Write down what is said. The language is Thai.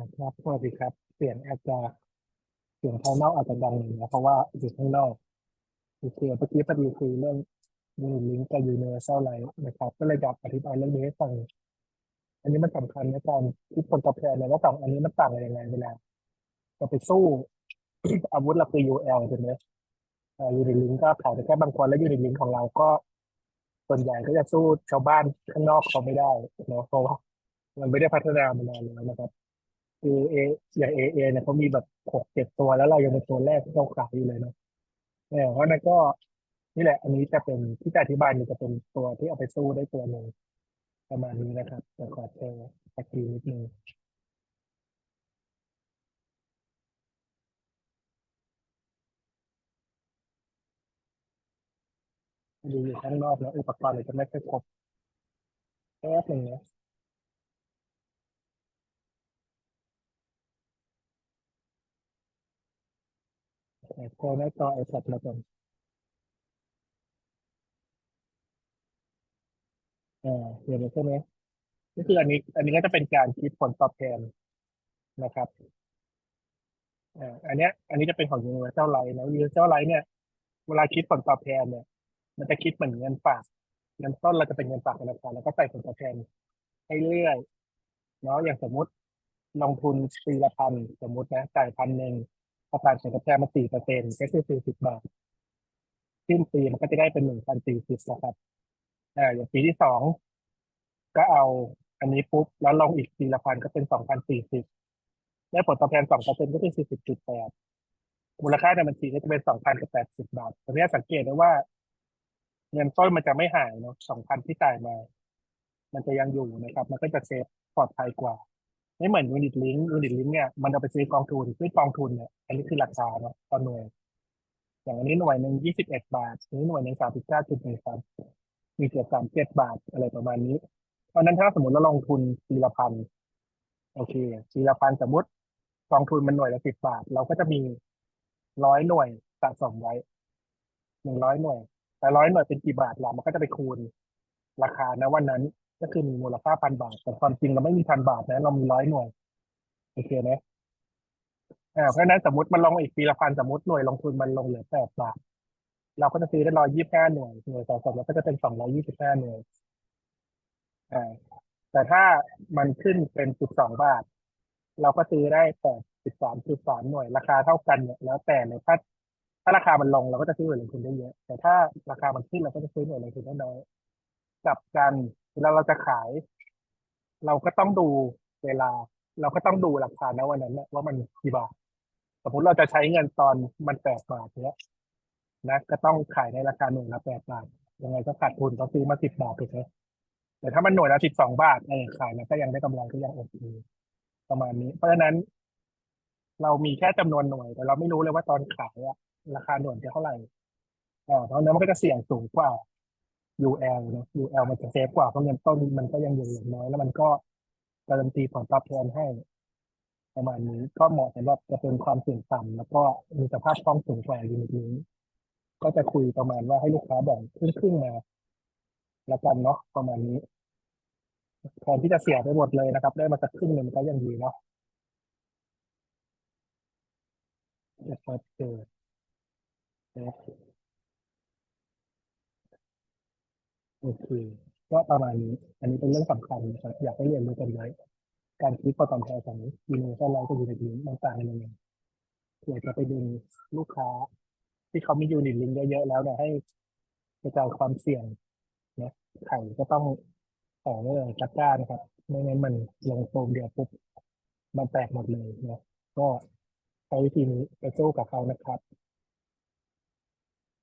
นะครับสวัสดีครับ เสียงอาจจะเสียงภายนอกอาจจะดังหน่อยนะเพราะว่าอยู่ข้างนอกโอเคเมื่อกี้พอดีคุยเรื่องยูนิลิงกับ Universal Light นะครับ ก็เลยอยากอธิบายเรื่องนี้ให้ฟัง อันนี้มันสำคัญในการคิดผลตอบแทนเลยว่าสองอันนี้มันต่างกันยังไงเวลาเราไปสู้ อาวุธเราคือ UL ใช่ไหมยูนิลิงก็ขายไปแค่บางคนแล้วยูนิลิงของเราก็ ส่วนใหญ่ก็จะสู้ชาวบ้านข้างนอกเขาไม่ได้เนาะเพราะว่ามันไม่ได้พัฒนามานานแล้วนะครับ คือเออย่างเอเอเนี่ยเขามีแบบหกเจ็ดตัวแล้วเรายังเป็นตัวแรกที่เราขายอยู่เลยเนาะเนี่ยเพราะนั้นก็นี่แหละ อันนี้จะเป็นที่จะอธิบายเนี่จะเป็นตัวที่เอาไปสู้ได้ตัวหนึ่งประมาณนี้นะครับแต่ขอแชร์สกรีนนิดนึงดูอยู่ข้างนอกแล้วอุปกรณ์เนี่ยจะไม่ค่อยครบแป๊บหนึ่งนะ แชร์หน้าจอ iPad มาก่อนอ่าเห็นแล้วใช่ไหมก็คืออันนี้ อันนี้ก็จะเป็นการคิดผลตอบแทนนะครับอ่าอันเนี้ย อันนี้จะเป็นของ Universal Life นะ Universal Life เนี่ย เวลาคิดผลตอบแทนเนี่ย มันจะคิดเหมือนเงินฝากเงินต้นเราจะเป็นเงินฝากธนาคารแล้วก็ใส่ผลตอบแทนให้เรื่อยเนาะอย่างสมมุติลงทุนปีละพันสมมุตินะจ่ายพันหนึ่ง พอผ่านผลตอบแทนมาสี่เปอร์เซ็นต์ก็คือสี่สิบบาทสิ้นปีมันก็จะได้เป็นหนึ่งพันสี่สิบนะครับอ่าอย่างปีที่สองก็เอาอันนี้ปุ๊บแล้วลงอีกปีละพันก็เป็นสองพันสี่สิบได้ผลตอบแทนสองเปอร์เซ็นต์ก็คือสี่สิบจุดแปดมูลค่าในบัญชีก็จะเป็นสองพันกับแปดสิบบาทตรงนี้สังเกตได้ว่า เงินต้นมันจะไม่หายเนาะสองพันที่จ่ายมา มันจะยังอยู่นะครับ มันก็จะเซฟปลอดภัยกว่า ไม่เหมือนยูนิตลิงยูนิตลิงเนี่ยมันเอาไปซื้อกองทุนซื้อกองทุนเนี่ยอันนี้คือราคาเนาะต่อหน่วย อย่างอันนี้หน่วยหนึ่งยี่สิบเอ็ดบาทอันนี้หน่วยหนึ่งสามสิบเก้าจุดหนึ่งสามมีเจ็ดสามเจ็ดบาทอะไรประมาณนี้เพราะฉะนั้นถ้าสมมติเราลงทุนปีละพันโอเคปีละพันสมมติกองทุนมันหน่วยละสิบบาท เราก็จะมีร้อยหน่วยสะสมไว้หนึ่งร้อยหน่วย แต่ร้อยหน่วยเป็นกี่บาทล่ะมันก็จะไปคูณราคานะวันนั้น ก็คือมีมูลค่าพันบาท แต่ความจริงเราไม่มีพันบาทนะเรามีร้อยหน่วยโอเคไหมอ่าเพราะฉะนั้นสมมติมันลงอีกปีละพันสมมติหน่วยลงทุนมันลงเหลือแปดบาทเราก็จะซื้อได้ร้อยยี่สิบห้าหน่วยหน่วยสะสมเราก็จะเป็นสองร้อยยี่สิบห้าหน่วยอ่าแต่ถ้ามันขึ้นเป็นสิบสองบาท เราก็ซื้อได้แปดสิบสามสิบสามหน่วย ราคาเท่ากันเนี่ยแล้วแต่เลยถ้าถ้าราคามันลงเราก็จะซื้อหน่วยลงทุนได้เยอะ แต่ถ้าราคามันขึ้นเราก็จะซื้อหน่วยลงทุนได้น้อยกลับกัน เวลาเราจะขาย เราก็ต้องดูเวลา เราก็ต้องดูราคาณวันนั้นนะว่ามันกี่บาทสมมติเราจะใช้เงินตอนมันแปดบาทเนี้ยนะก็ต้องขายในราคาหน่วยละแปดบาทยังไงก็ขาดทุนต้องซื้อมาสิบบาทถูกไหมแต่ถ้ามันหน่วยละสิบสองบาทเออขายมันก็ยังได้กำไรก็ยังโอเคประมาณนี้ เพราะฉะนั้น เรามีแค่จำนวนหน่วย แต่เราไม่รู้เลยว่าตอนขายอะราคาหน่วยจะเท่าไหร่อ่าเพราะนั้นมันก็จะเสี่ยงสูงกว่า UL นะ UL มันจะเซฟกว่าเพราะเงินต้นมันก็ยังอยู่อย่างน้อย แล้วมันก็การันตีผลตอบแทนให้ประมาณนี้ก็เหมาะสำหรับจะเป็นความเสี่ยงต่ำแล้วก็มีสภาพคล่องสูงกว่ายูนิตนี้ ก็จะคุยประมาณว่าให้ลูกค้าแบ่งครึ่งๆมาละกันเนาะประมาณนี้แทนที่จะเสียไปหมดเลยนะครับ ได้มาสักครึ่งหนึ่งก็ยังดีเนาะจะเปิดเจอ โอเคก็ประมาณนี้ อันนี้เป็นเรื่องสำคัญนะครับ อยากให้เรียนรู้กันไว้ การคิดผลตอบแทนของยูนิเวอร์แซลไลฟ์กับยูนิตลิงมันต่างกันยังไงเผื่อจะไปดึงลูกค้า ที่เขามียูนิตลิงเยอะๆแล้วเนี่ยให้กระจายความเสี่ยงนะไข่ก็ต้องขอไว้เลยจัดจ้านะครับ ไม่งั้นมันลงโฟมเดียวปุ๊บมันแตกหมดเลยนะก็ใช้วิธีนี้ไปสู้กับเขานะครับ